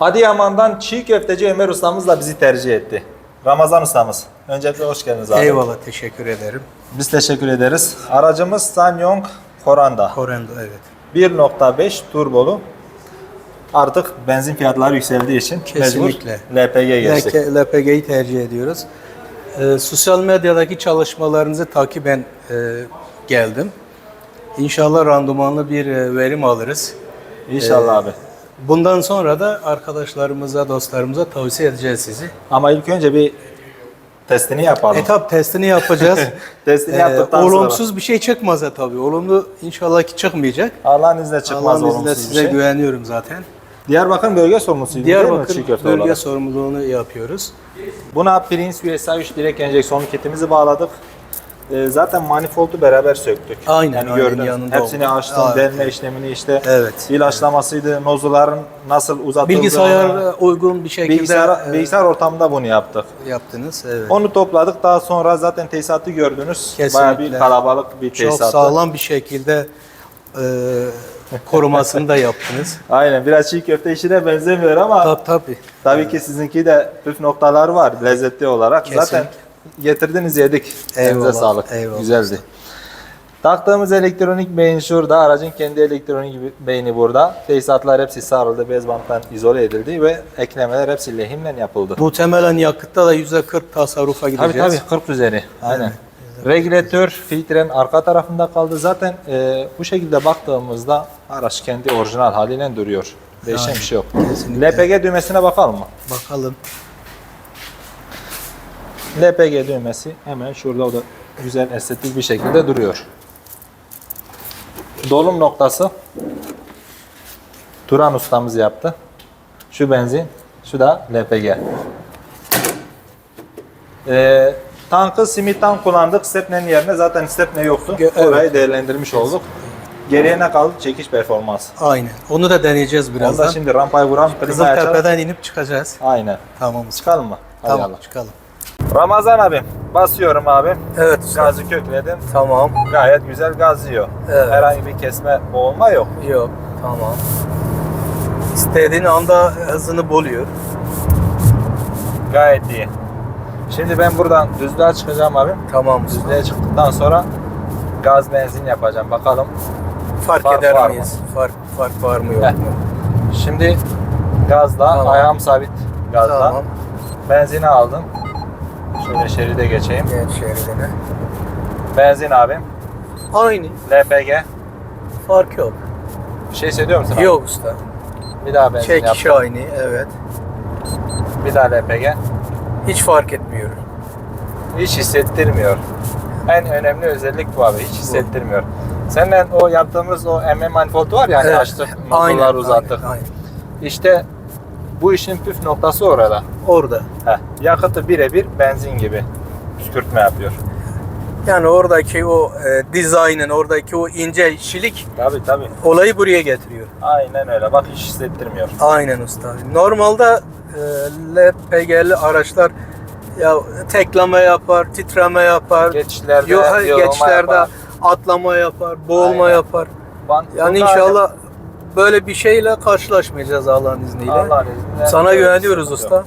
Adıyaman'dan çiğ köfteci Ömer ustamız da bizi tercih etti. Ramazan ustamız. Öncelikle hoş geldiniz abi. Eyvallah teşekkür ederim. Biz teşekkür ederiz. Aracımız Sanyong Koranda. Korendo evet. 1.5 turbolu. Artık benzin fiyatları yükseldiği için Kesinlikle. mecbur geçtik. LPG'yi tercih ediyoruz. Ee, sosyal medyadaki çalışmalarınızı takiben e, geldim. İnşallah randımanlı bir e, verim alırız. İnşallah abi. Bundan sonra da arkadaşlarımıza, dostlarımıza tavsiye edeceğiz sizi. Ama ilk önce bir testini yapalım. Etap testini yapacağız. Testini Ee, yaptıktan olumsuz bir şey çıkmazsa tabii. Olumlu inşallah ki çıkmayacak. sonra Allah'ın izniyle çıkmaz Allah'ın izniyle size şey. güveniyorum zaten. Diyarbakır bölge sorumlusuydu değil mi Diyarbakır bölge olarak? sorumluluğunu yapıyoruz. Buna Prince USA 3 direkt enjeksiyonlu kitimizi bağladık. Ee, zaten manifoldu beraber söktük. Aynen, Yani aynen, gördün. yanında Hepsini oldu. açtım, Evet. delme işlemini işte. Evet. İlaçlamasıydı, nozuların nasıl uzatıldığını. Bilgisayar uygun bir şekilde bilgisayar, e, bilgisayar ortamında bunu yaptık. yaptınız. Evet. Onu topladık. Daha sonra zaten tesisatı gördünüz. Kesinlikle. Bayağı bir kalabalık bir Çok tesisatı. sağlam bir şekilde e, korumasını da yaptınız. Aynen. Biraz çiğ köfte işine benzemiyor ama Tabii tabii. tabii ki sizinki de püf noktalar var lezzetli olarak. Zaten Kesinlikle. Getirdiniz yedik. Elinize sağlık. eyvallah. Güzeldi. Taktığımız elektronik beyin şurada. Aracın kendi elektronik beyni burada. Tesisatlar hepsi sarıldı. Bez banttan izole edildi ve eklemeler hepsi lehimle yapıldı. Muhtemelen yakıtta da %40 tasarrufa Tabii gideceğiz. tabii 40 üzeri. Aynen. Regülatör filtrenin arka tarafında kaldı. Zaten e, bu şekilde baktığımızda araç kendi orijinal haliyle duruyor. Değişen bir şey yok. Kesinlikle. LPG düğmesine bakalım mı? Bakalım. LPG düğmesi hemen şurada o da güzel estetik bir şekilde duruyor. Dolum noktası Turan ustamız yaptı. Şu benzin, şu da LPG. Ee, tankı simit tank kullandık. Stepne'nin yerine zaten stepne yoktu. Gö- Orayı evet. değerlendirmiş olduk. Geriye ne kaldı? Çekiş performans. Aynen. Onu da deneyeceğiz Onda birazdan. şimdi rampayı vuran. Kızıltepe'den inip çıkacağız. Aynen. Tamam. Çıkalım mı? Hadi Tamam yallah. çıkalım. Ramazan abim. Basıyorum abi. Evet usta. Gazı kökledim. Tamam. Gayet güzel gaz yiyor. Evet. Herhangi bir kesme boğulma yok. Yok. Tamam. İstediğin anda hızını buluyor. Gayet iyi. Şimdi ben buradan düzlüğe çıkacağım abi. Tamam usta. Düzlüğe çıktıktan sonra gaz benzin yapacağım. Bakalım. Fark, Fark eder var miyiz? Fark, fark var mı yok Heh. mu? Şimdi gazla, Tamam. ayağım sabit gazla. Tamam. Benzini aldım. Şöyle şeride geçeyim. Geç şeridine. Benzin abim. Aynı. LPG. Fark yok. Bir şey hissediyor musun abi? Yok usta. Bir daha benzin Çekiş yaptım. aynı. Evet. Bir daha LPG. Hiç fark etmiyor. Hiç hissettirmiyor. En önemli özellik bu abi. Hiç hissettirmiyor. Seninle o yaptığımız o MM manifoldu var ya hani Evet. açtık, motorları uzattık. Aynen, aynen. İşte bu işin püf noktası orada. Orada. Heh, yakıtı birebir benzin gibi püskürtme yapıyor. Yani oradaki o e, dizaynın, oradaki o ince işçilik Tabii tabii. olayı buraya getiriyor. Aynen öyle. Bak hiç hissettirmiyor. Aynen usta. Normalde e, LPG'li araçlar ya tekleme yapar, titreme yapar, Geçişlerde, yo- yığılma geçişlerde yapar. atlama yapar, boğulma Aynen. yapar. Ban- Yani Bunda inşallah böyle bir şeyle karşılaşmayacağız Allah'ın izniyle. Allah'ın izniyle Sana bir güveniyoruz usta. yok.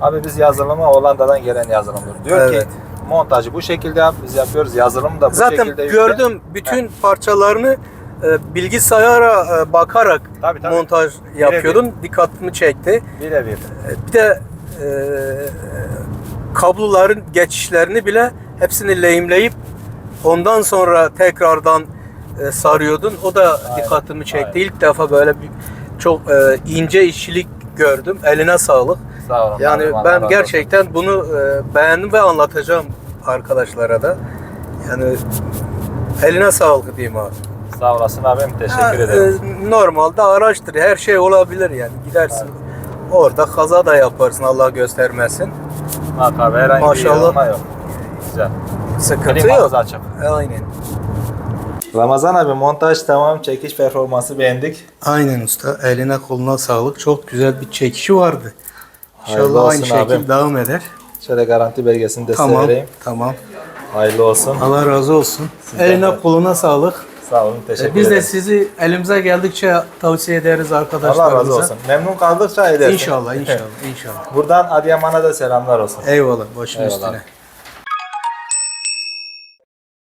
Abi biz yazılımı Hollanda'dan gelen yazılımdır. Diyor Evet. ki montajı bu şekilde yap, biz yapıyoruz. Yazılımı da bu Zaten şekilde yükle. gördüm bütün parçalarını e, bilgisayara e, bakarak Tabii, tabii. montaj yapıyordun. Dikkatimi çekti. Birebir. E, Bir de e, kabloların geçişlerini bile hepsini lehimleyip ondan sonra tekrardan e, sarıyordun. O da Aynen, dikkatimi çekti. aynen. İlk defa böyle bir çok e, ince işçilik gördüm. Eline sağlık. Sağ olun. Yani ben olsun. gerçekten bunu e, beğendim ve anlatacağım arkadaşlara da. Yani eline sağlık diyeyim abi. Sağ olasın abim. Teşekkür Ha, ederim. e, normalde araçtır. Her şey olabilir yani. Gidersin. Orada kaza da yaparsın Allah göstermesin. Bak abi herhangi Maşallah. bir yok. Güzel. Sıkıntı Klimamız yok. açık. Aynen. Ramazan abi montaj tamam. Çekiş performansı beğendik. Aynen usta. Eline koluna sağlık. Çok güzel bir çekişi vardı. Hayırlı İnşallah aynı olsun şekilde abim. devam eder. Şöyle garanti belgesini de size Tamam. vereyim. Tamam. Hayırlı olsun. Allah razı olsun. Sizden Eline de. koluna sağlık. Sağ olun. Teşekkür Biz de ederim. sizi elimize geldikçe tavsiye ederiz arkadaşlarımıza. Allah razı olsun. Memnun kaldıkça edersin. İnşallah, inşallah, inşallah. Buradan Adıyaman'a da selamlar olsun. Eyvallah, başın Eyvallah. üstüne.